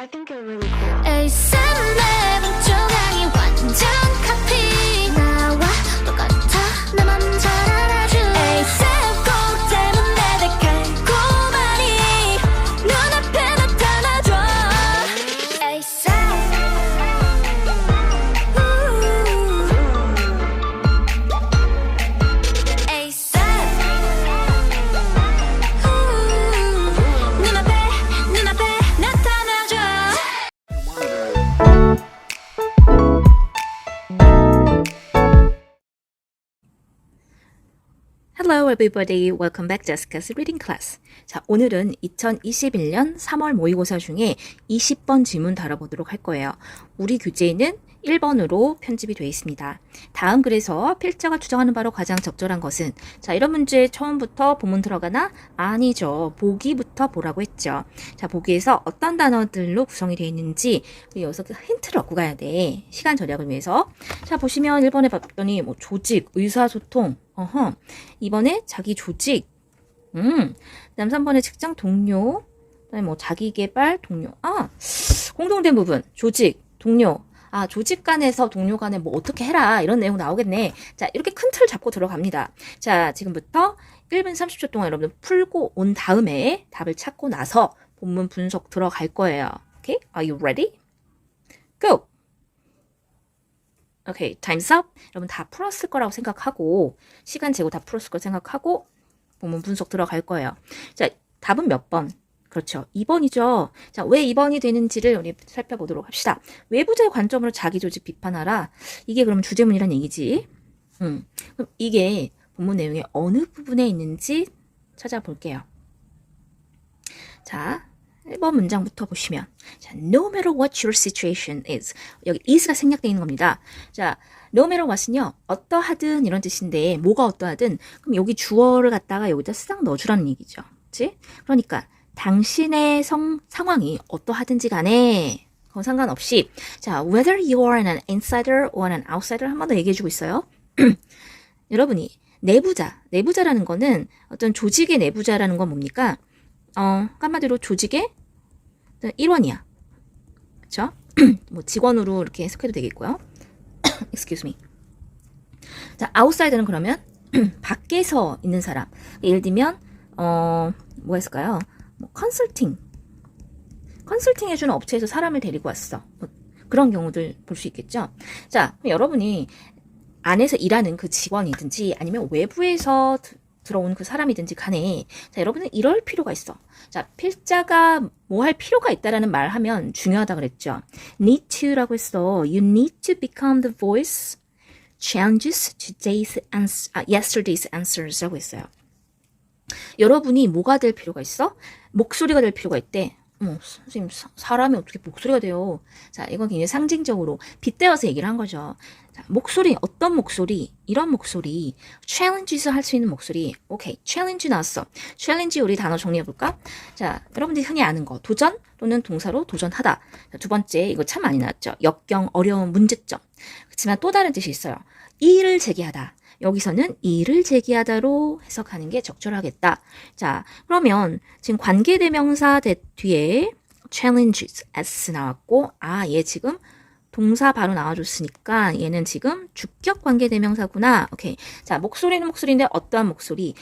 I think you're really cool. Everybody, welcome back Jessica's Reading Class. 자, 오늘은 2021년 3월 모의고사 중에 20번 지문 다뤄보도록 할 거예요. 우리 교재에는 1번으로 편집이 되어 있습니다. 다음 글에서 필자가 주장하는 바로 가장 적절한 것은 자, 이런 문제 처음부터 본문 들어가나? 아니죠. 보기부터 보라고 했죠. 자, 보기에서 어떤 단어들로 구성이 되어 있는지 여기서 그 힌트를 얻고 가야 돼. 시간 절약을 위해서. 자, 보시면 1번에 봤더니 뭐 조직, 의사소통, 어허. 2번에 자기 조직, 음. 그다음 3번에 직장 동료, 그다음에 뭐 자기 개발 동료. 아, 공동된 부분, 조직, 동료. 아, 조직 간에서 동료 간에 뭐 어떻게 해라. 이런 내용 나오겠네. 자, 이렇게 큰 틀을 잡고 들어갑니다. 자, 지금부터 1분 30초 동안 여러분 풀고 온 다음에 답을 찾고 나서 본문 분석 들어갈 거예요. 오케이? Are you ready? 오케이, time's up. 여러분 다 풀었을 거라고 생각하고 시간 재고 다 풀었을 거 생각하고 본문 분석 들어갈 거예요. 자, 답은 몇 번? 그렇죠. 2번이죠. 자, 왜 2번이 되는지를 우리 살펴보도록 합시다. 외부자의 관점으로 자기 조직 비판하라. 이게 그럼 주제문이란 얘기지. 음. 그럼 이게 본문 내용의 어느 부분에 있는지 찾아볼게요. 자, 1번 문장부터 보시면 자, no matter what your situation is. 여기 is가 생략되어 있는 겁니다. 자, no matter what은요. 어떠하든 이런 뜻인데 뭐가 어떠하든 그럼 여기 주어를 갖다가 여기다 싹 넣어주라는 얘기죠. 그치? 그러니까 당신의 성, 상황이 어떠하든지 간에 그건 상관없이 자, whether you are an insider or an outsider 한 번 더 얘기해주고 있어요. 여러분이 내부자, 내부자라는 거는 어떤 조직의 내부자라는 건 뭡니까? 어, 한마디로 조직의 일원이야. 그쵸? 뭐 직원으로 이렇게 해석해도 되겠고요. excuse me. 자, 아웃사이더는 그러면 밖에서 있는 사람. 예를 들면 어, 뭐가 있을까요? 뭐 컨설팅. 컨설팅 해주는 업체에서 사람을 데리고 왔어. 뭐 그런 경우들 볼 수 있겠죠. 자, 여러분이 안에서 일하는 그 직원이든지 아니면 외부에서 드- 들어온 그 사람이든지 간에 자, 여러분은 이럴 필요가 있어. 자, 필자가 뭐 할 필요가 있다라는 말 하면 중요하다 그랬죠. need to라고 했어. You need to become the voice challenges today's ans- 아, yesterday's answers라고 했어요. 여러분이 뭐가 될 필요가 있어? 목소리가 될 필요가 있대. 어머, 선생님, 사- 사람이 어떻게 목소리가 돼요? 자, 이건 굉장히 상징적으로 빗대어서 얘기를 한 거죠. 자, 목소리, 어떤 목소리, 이런 목소리, challenge에서 할 수 있는 목소리. 오케이, challenge 나왔어. challenge 우리 단어 정리해볼까? 자, 여러분들이 흔히 아는 거, 도전 또는 동사로 도전하다. 자, 두 번째, 이거 참 많이 나왔죠. 역경, 어려운, 문제점. 그렇지만 또 다른 뜻이 있어요. 이의를 제기하다. 여기서는 이의를 제기하다로 해석하는 게 적절하겠다. 자, 그러면 지금 관계대명사 대 뒤에 challenges s 나왔고, 아, 얘 지금 동사 바로 나와줬으니까 얘는 지금 주격 관계대명사구나. 오케이. 자, 목소리는 목소리인데 어떠한 목소리?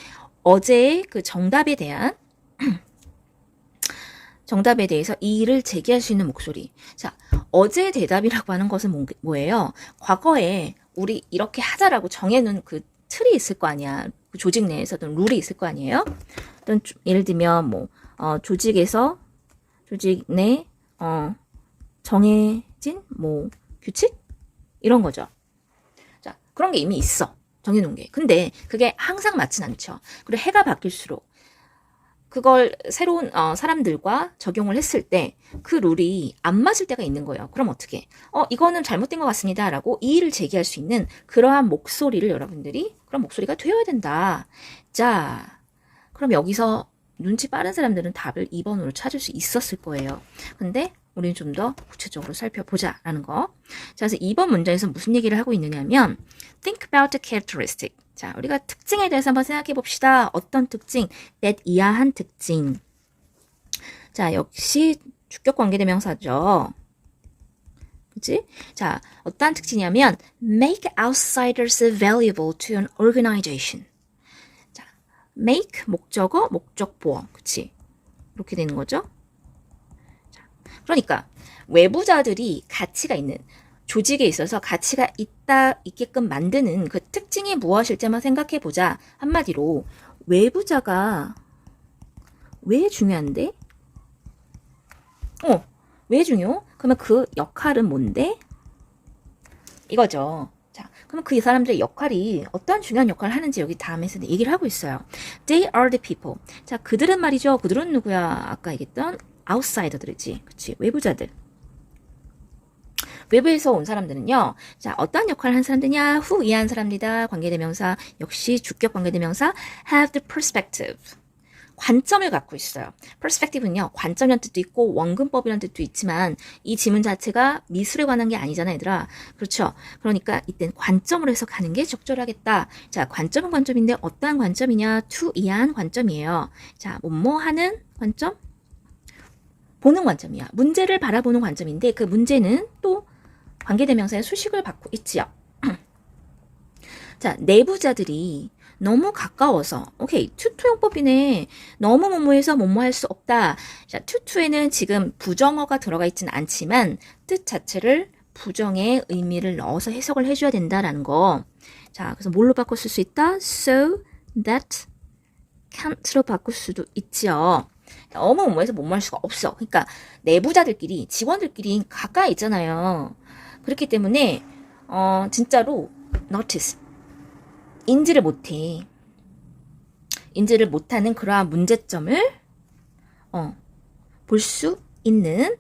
어제의 그 정답에 대한 정답에 대해서 이의를 제기할 수 있는 목소리. 자, 어제 대답이라고 하는 것은 뭐, 뭐예요? 과거에 우리 이렇게 하자라고 정해놓은 그 틀이 있을 거 아니야. 그 조직 내에서든 룰이 있을 거 아니에요? 어떤 조- 예를 들면 뭐 어, 조직에서 조직 내 어, 정해진 뭐 규칙 이런 거죠. 자 그런 게 이미 있어 정해놓은 게. 근데 그게 항상 맞진 않죠. 그리고 해가 바뀔수록 그걸 새로운 어, 사람들과 적용을 했을 때 그 룰이 안 맞을 때가 있는 거예요. 그럼 어떻게? 어 이거는 잘못된 것 같습니다라고 이의를 제기할 수 있는 그러한 목소리를 여러분들이 그런 목소리가 되어야 된다. 자, 그럼 여기서 눈치 빠른 사람들은 답을 2번으로 찾을 수 있었을 거예요. 근데 우리는 좀 더 구체적으로 살펴보자라는 거. 자, 그래서 2번 문장에서 무슨 얘기를 하고 있느냐면 think about the characteristic. 자, 우리가 특징에 대해서 한번 생각해 봅시다. 어떤 특징? that 이하한 특징. 자, 역시 주격 관계대명사죠. 그치? 자, 어떠한 특징이냐면 make outsiders valuable to an organization. 자, make 목적어, 목적보어. 그치? 이렇게 되는 거죠. 자, 그러니까 외부자들이 가치가 있는 조직에 있어서 가치가 있다 있게끔 만드는 그 특징이 무엇일지만 생각해 보자. 한마디로 외부자가 왜 중요한데? 어, 왜 중요? 그러면 그 역할은 뭔데? 이거죠. 자, 그럼 그 사람들의 역할이 어떠한 중요한 역할을 하는지 여기 다음에서 얘기를 하고 있어요. They are the people. 자, 그들은 말이죠. 그들은 누구야? 아까 얘기했던 아웃사이더들이지. 그치? 외부자들. 외부에서 온 사람들은요. 자, 어떠한 역할을 한 사람들이냐? 후 이해한 사람이다. 관계대명사 역시 주격 관계대명사 have the perspective. 관점을 갖고 있어요. perspective는요, 관점이라는 뜻도 있고 원근법이라는 뜻도 있지만 이 지문 자체가 미술에 관한 게 아니잖아, 얘들아. 그렇죠? 그러니까 이땐 관점으로 해서 가는 게 적절하겠다. 자, 관점은 관점인데 어떠한 관점이냐? to 이해한 관점이에요. 자, 뭐뭐 하는 관점? 보는 관점이야. 문제를 바라보는 관점인데 그 문제는 또 관계대명사의 수식을 받고 있지요. 자, 내부자들이 너무 가까워서 오케이 투투용법이네 너무 뭐뭐해서 뭐뭐 할 수 없다. 자 투투에는 지금 부정어가 들어가 있지는 않지만 뜻 자체를 부정의 의미를 넣어서 해석을 해줘야 된다라는 거자 그래서 뭘로 바꿔 쓸 수 있다? So that can't로 바꿀 수도 있죠 너무 뭐뭐해서 뭐뭐 할 수가 없어. 그러니까 내부자들끼리 직원들끼리 가까이 있잖아요 그렇기 때문에 어 진짜로 notice 인지를 못해. 인지를 못하는 그러한 문제점을 어, 볼 수 있는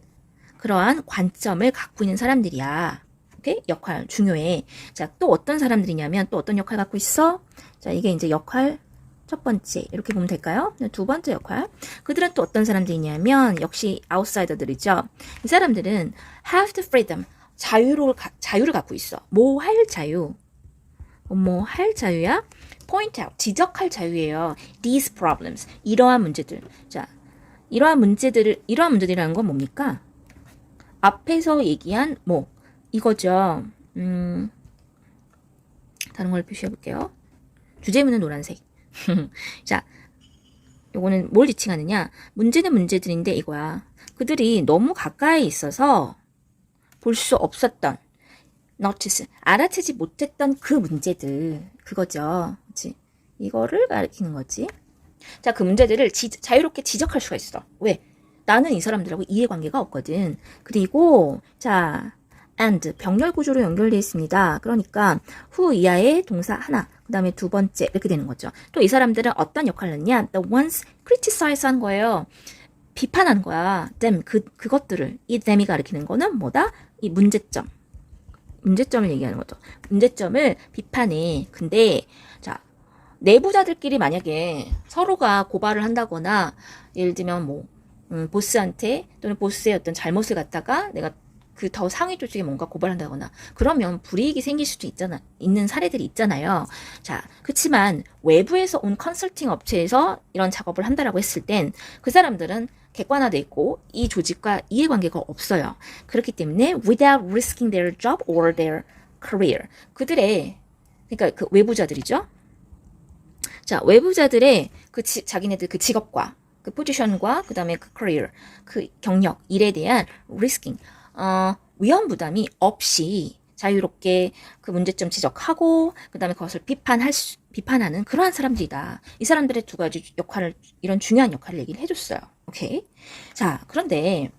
그러한 관점을 갖고 있는 사람들이야. 오케이? 역할 중요해. 자, 또 어떤 사람들이냐면 또 어떤 역할 갖고 있어? 자, 이게 이제 역할 첫 번째 이렇게 보면 될까요? 두 번째 역할. 그들은 또 어떤 사람들이냐면 역시 아웃사이더들이죠. 이 사람들은 have the freedom 자유를 가- 자유를 갖고 있어. 뭐 할 자유. 뭐 할 자유야? point out, 지적할 자유예요. these problems, 이러한 문제들. 자, 이러한 문제들을, 이러한 문제들이라는 건 뭡니까? 앞에서 얘기한 뭐, 이거죠. 음, 다른 걸 표시해 볼게요. 주제문은 노란색. 자, 요거는 뭘 지칭하느냐? 문제는 문제들인데 이거야. 그들이 너무 가까이 있어서 볼 수 없었던 notice 알아채지 못했던 그 문제들 그거죠. 그치? 이거를 가리키는 거지. 자, 그 문제들을 지- 자유롭게 지적할 수가 있어. 왜? 나는 이 사람들하고 이해관계가 없거든. 그리고 자, and 병렬 구조로 연결되어 있습니다. 그러니까 후 이하의 동사 하나, 그 다음에 두 번째 이렇게 되는 거죠. 또 이 사람들은 어떤 역할을 했냐? The ones criticize 한 거예요. 비판하는 거야. them 그 그것들을 이 them이 가리키는 거는 뭐다? 이 문제점. 문제점을 얘기하는 거죠. 문제점을 비판해. 근데 자 내부자들끼리 만약에 서로가 고발을 한다거나 예를 들면 뭐 음, 보스한테 또는 보스의 어떤 잘못을 갖다가 내가 그 더 상위 조직에 뭔가 고발한다거나 그러면 불이익이 생길 수도 있잖아 있는 사례들이 있잖아요. 자 그렇지만 외부에서 온 컨설팅 업체에서 이런 작업을 한다라고 했을 땐 그 사람들은 객관화돼 있고 이 조직과 이해관계가 없어요. 그렇기 때문에 without risking their job or their career 그들의 그러니까 그 외부자들이죠. 자 외부자들의 그 지- 자기네들 그 직업과 그 포지션과 그 다음에 그 career 그 경력 일에 대한 risking 어, 위험 부담이 없이 자유롭게 그 문제점 지적하고 그다음에 그것을 비판할 수, 비판하는 그러한 사람들이다. 이 사람들의 두 가지 역할을 이런 중요한 역할을 얘기를 해줬어요. 오케이. 자 그런데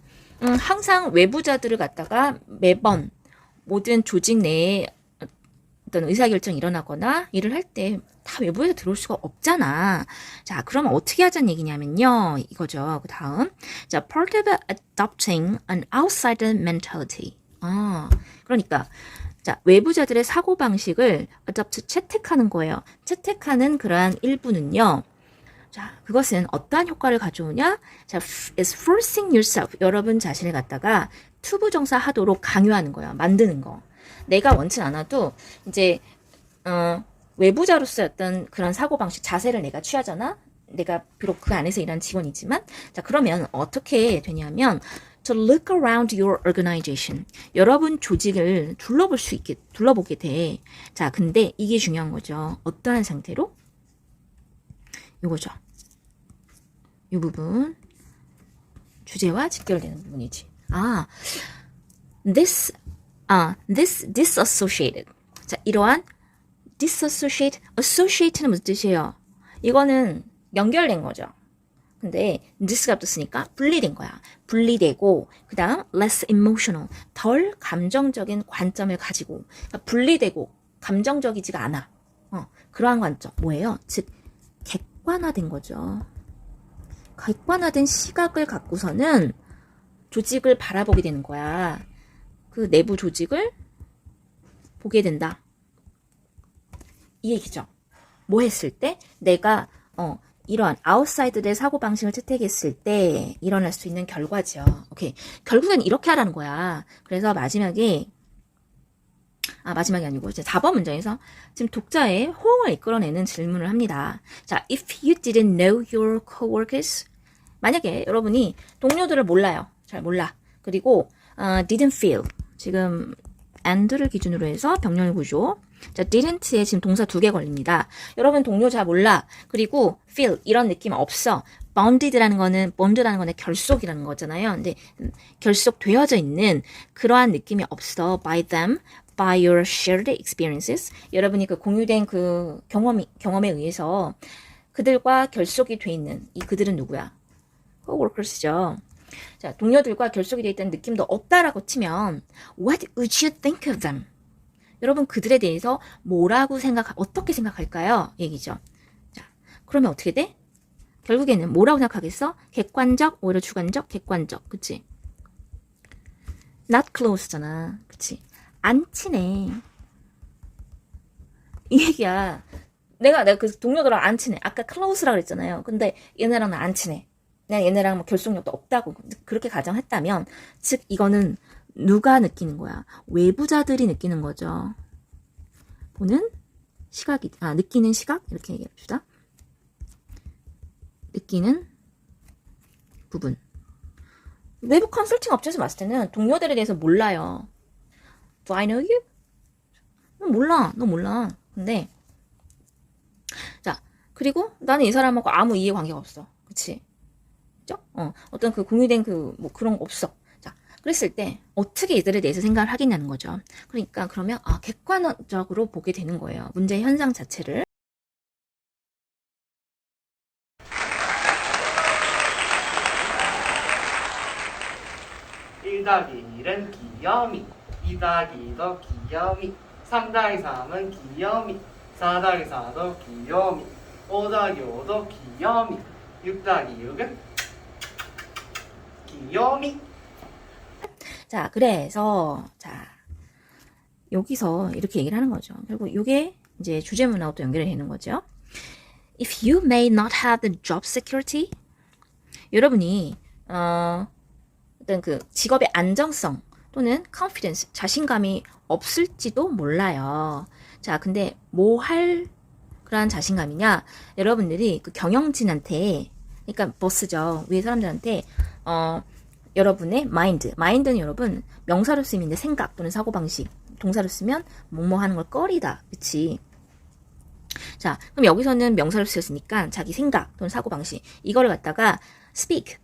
음, 항상 외부자들을 갖다가 매번 모든 조직 내에 어떤 의사결정이 일어나거나 일을 할 때 다 외부에서 들어올 수가 없잖아. 자, 그러면 어떻게 하자는 얘기냐면요. 이거죠. 그 다음. 자, of adopting an outsider mentality. 아, 그러니까. 자, 외부자들의 사고방식을 adopt, 채택하는 거예요. 채택하는 그러한 일부는요. 자, 그것은 어떠한 효과를 가져오냐? 자, is forcing yourself. 여러분 자신을 갖다가 투부정사 하도록 강요하는 거야. 만드는 거. 내가 원치 않아도 이제 어, 외부자로서 어떤 그런 사고방식, 자세를 내가 취하잖아? 내가 비록 그 안에서 일하는 직원이지만, 자, 그러면 어떻게 되냐면, to look around your organization. 여러분 조직을 둘러볼 수 있게, 둘러보게 돼. 자, 근데 이게 중요한 거죠. 어떠한 상태로? 요거죠. 이 부분. 주제와 직결되는 부분이지. 아, this, 아, this disassociated. 자, 이러한 disassociate, associate는 무슨 뜻이에요? 이거는 연결된 거죠. 근데 this가 붙었으니까 분리된 거야. 분리되고 그 다음 less emotional, 덜 감정적인 관점을 가지고 그러니까 분리되고 감정적이지가 않아. 어, 그러한 관점 뭐예요? 즉 객관화된 거죠. 객관화된 시각을 갖고서는 조직을 바라보게 되는 거야. 그 내부 조직을 보게 된다. 이 얘기죠. 뭐 했을 때 내가 어 이러한 아웃사이드의 사고 방식을 채택했을 때 일어날 수 있는 결과죠. 오케이. 결국엔 이렇게 하라는 거야. 그래서 마지막에 아 마지막이 아니고 이제 4번 문장에서 지금 독자의 호응을 이끌어내는 질문을 합니다. 자, if you didn't know your coworkers 만약에 여러분이 동료들을 몰라요. 잘 몰라. 그리고 어, didn't feel 지금 and를 기준으로 해서 병렬 구조. 자, didn't에 지금 동사 두 개 걸립니다. 여러분 동료 잘 몰라. 그리고 feel 이런 느낌 없어. bounded라는 거는 bond라는 거는 결속이라는 거잖아요. 근데 음, 결속되어져 있는 그러한 느낌이 없어. by them, by your shared experiences. 여러분이 그 공유된 그 경험이 경험에 의해서 그들과 결속이 돼 있는 이 그들은 누구야? coworkers죠. 자, 동료들과 결속이 돼 있다는 느낌도 없다라고 치면 what would you think of them? 여러분 그들에 대해서 뭐라고 생각 어떻게 생각할까요? 얘기죠. 자, 그러면 어떻게 돼? 결국에는 뭐라고 생각하겠어? 객관적, 오히려 주관적, 객관적. 그치? not close잖아. 그치? 안 친해. 이 얘기야. 내가, 내가 그 동료들랑 안 친해. 아까 close라 그랬잖아요. 근데 얘네랑은 안 친해. 그냥 얘네랑 뭐 결속력도 없다고 그렇게 가정했다면, 즉, 이거는 누가 느끼는 거야? 외부자들이 느끼는 거죠. 보는 시각이, 아, 느끼는 시각? 이렇게 얘기합시다. 느끼는 부분. 외부 컨설팅 업체에서 봤을 때는 동료들에 대해서 몰라요. Do I know you? 너 몰라. 너 몰라. 근데, 자, 그리고 나는 이 사람하고 아무 이해 관계가 없어. 그치? 그죠? 어, 어떤 그 공유된 그, 뭐 그런 거 없어. 자, 그랬을 때 어떻게 이들에 대해서 생각을 하겠냐는 거죠. 그러니까 그러면, 아, 객관적으로 보게 되는 거예요. 문제 현상 자체를. 1 더하기 1은 귀요미 2 더하기 2도 귀요미 3 더하기 3은 귀요미 4 더하기 4도 귀요미 5 더하기 5도 귀요미 6 더하기 6은 귀요미 자, 그래서, 자, 여기서 이렇게 얘기를 하는 거죠. 결국 이게 이제 주제 문하고 또 연결이 되는 거죠. If you may not have the job security, 여러분이, 어, 어떤 그 직업의 안정성 또는 confidence, 자신감이 없을지도 몰라요. 자, 근데 뭐 할 그러한 자신감이냐? 여러분들이 그 경영진한테, 그러니까 보스죠. 위에 사람들한테, 어, 여러분의 마인드. 마인드는 여러분 명사로 쓰이는데 생각 또는 사고방식. 동사로 쓰면 뭐뭐 하는 걸 꺼리다. 그치? 자, 그럼 여기서는 명사로 쓰였으니까 자기 생각 또는 사고방식. 이거를 갖다가 speak.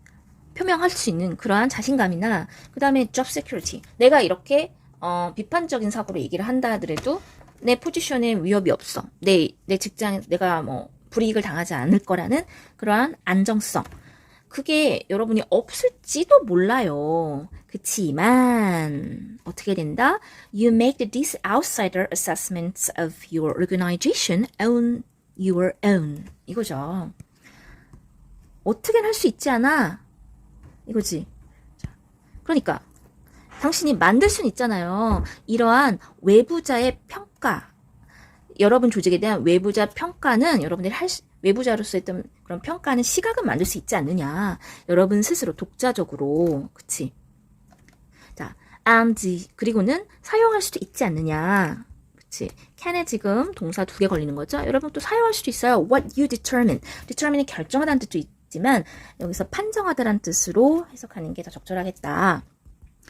표명할 수 있는 그러한 자신감이나 그 다음에 job security. 내가 이렇게 어, 비판적인 사고로 얘기를 한다 하더라도 내 포지션에 위협이 없어. 내, 내 직장에 내가 뭐 불이익을 당하지 않을 거라는 그러한 안정성. 그게 여러분이 없을지도 몰라요. 그치만 어떻게 된다? You make these outsider assessments of your organization on your own. 이거죠. 어떻게는 할수 있지 않아? 이거지. 자, 그러니까 당신이 만들 수는 있잖아요. 이러한 외부자의 평가. 여러분 조직에 대한 외부자 평가는 여러분들이 할 수, 외부자로서 했던 그런 평가는 시각은 만들 수 있지 않느냐. 여러분 스스로 독자적으로. 그치? 자, and, 그리고는 사용할 수도 있지 않느냐. 그치? can에 지금 동사 두 개 걸리는 거죠? 여러분 또 사용할 수도 있어요. what you determine. determine이 결정하다는 뜻도 있지 있지만 여기서 판정하다란 뜻으로 해석하는 게 더 적절하겠다.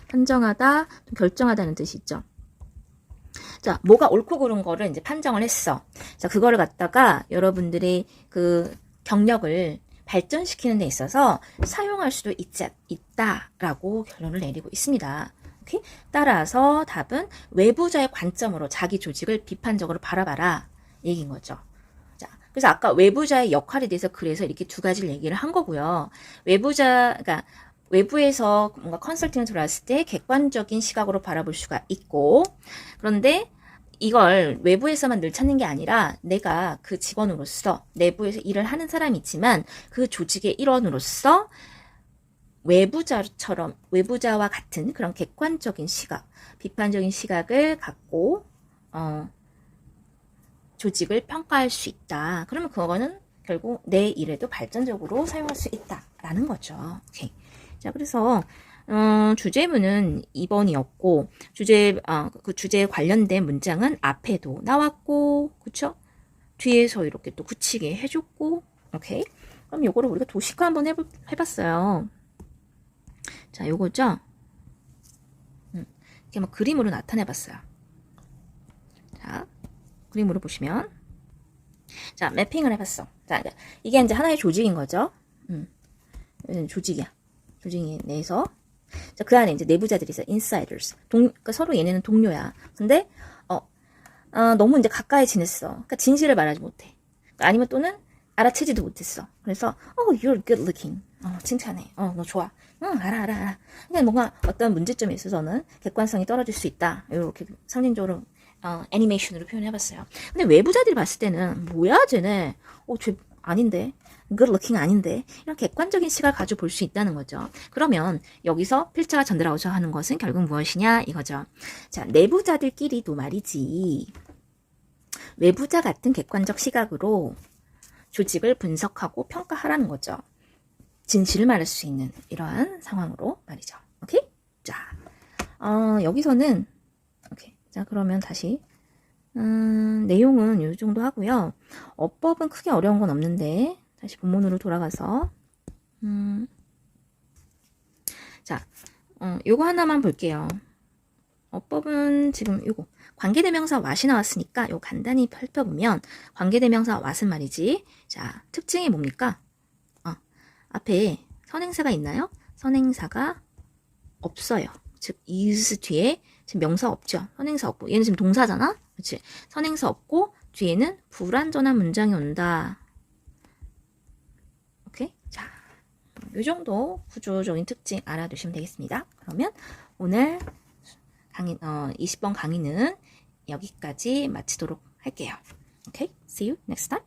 판정하다, 좀 결정하다는 뜻이 있죠. 자, 뭐가 옳고 그른 거를 이제 판정을 했어. 자, 그거를 갖다가 여러분들의 그 경력을 발전시키는 데 있어서 사용할 수도 있자, 있다라고 결론을 내리고 있습니다. 오케이? 따라서 답은 외부자의 관점으로 자기 조직을 비판적으로 바라봐라. 얘기인 거죠. 자, 그래서 아까 외부자의 역할에 대해서 그래서 이렇게 두 가지를 얘기를 한 거고요. 외부자, 그러니까 외부에서 뭔가 컨설팅을 들어왔을 때 객관적인 시각으로 바라볼 수가 있고, 그런데 이걸 외부에서만 늘 찾는 게 아니라 내가 그 직원으로서 내부에서 일을 하는 사람이 있지만 그 조직의 일원으로서 외부자처럼 외부자와 같은 그런 객관적인 시각, 비판적인 시각을 갖고 어, 조직을 평가할 수 있다. 그러면 그거는 결국 내 일에도 발전적으로 사용할 수 있다라는 거죠. 오케이. 자, 그래서 어, 주제문은 2번이었고 주제 아, 그 주제에 관련된 문장은 앞에도 나왔고, 그쵸? 뒤에서 이렇게 또 굳히게 해줬고, 오케이. 그럼 요거를 우리가 도식화 한번 해볼, 해봤어요. 자, 요거죠? 음, 이렇게 막 그림으로 나타내봤어요. 자, 그림으로 보시면, 자, 매핑을 해봤어. 자, 이게 이제 하나의 조직인 거죠. 음, 조직이야. 조직 내에서. 자, 그 안에 이제 내부자들이 있어. insiders. 동, 그러니까 서로 얘네는 동료야. 근데, 어, 어, 너무 이제 가까이 지냈어. 그러니까 진실을 말하지 못해. 그러니까 아니면 또는 알아채지도 못했어. 그래서, oh, you're good looking. 어, 칭찬해. 어, 너 좋아. 응, 알아, 알아, 알아. 근데 뭔가 어떤 문제점에 있어서는 객관성이 떨어질 수 있다. 이렇게 상징적으로, 어, 애니메이션으로 표현해봤어요. 근데 외부자들이 봤을 때는, 뭐야, 쟤네. 어, 쟤 아닌데. good looking 아닌데. 이런 객관적인 시각을 가지고 볼 수 있다는 거죠. 그러면 여기서 필자가 전달하고자 하는 것은 결국 무엇이냐 이거죠. 자, 내부자들끼리도 말이지. 외부자 같은 객관적 시각으로 조직을 분석하고 평가하라는 거죠. 진실을 말할 수 있는 이러한 상황으로 말이죠. 오케이? 자, 어, 여기서는. 자, 그러면 다시 음, 내용은 이 정도 하고요. 어법은 크게 어려운 건 없는데 다시 본문으로 돌아가서 음, 자, 어, 요거 하나만 볼게요. 어법은 지금 요거 관계대명사 왓이 나왔으니까 요 간단히 살펴보면 관계대명사 왓은 말이지. 자, 특징이 뭡니까? 어, 앞에 선행사가 있나요? 선행사가 없어요. 즉 is 뒤에 지금 명사 없죠. 선행사 없고 얘는 지금 동사잖아. 그렇지? 선행사 없고 뒤에는 불완전한 문장이 온다. 오케이. 자, 이 정도 구조적인 특징 알아두시면 되겠습니다. 그러면 오늘 강의 어 20번 강의는 여기까지 마치도록 할게요. 오케이. See you next time.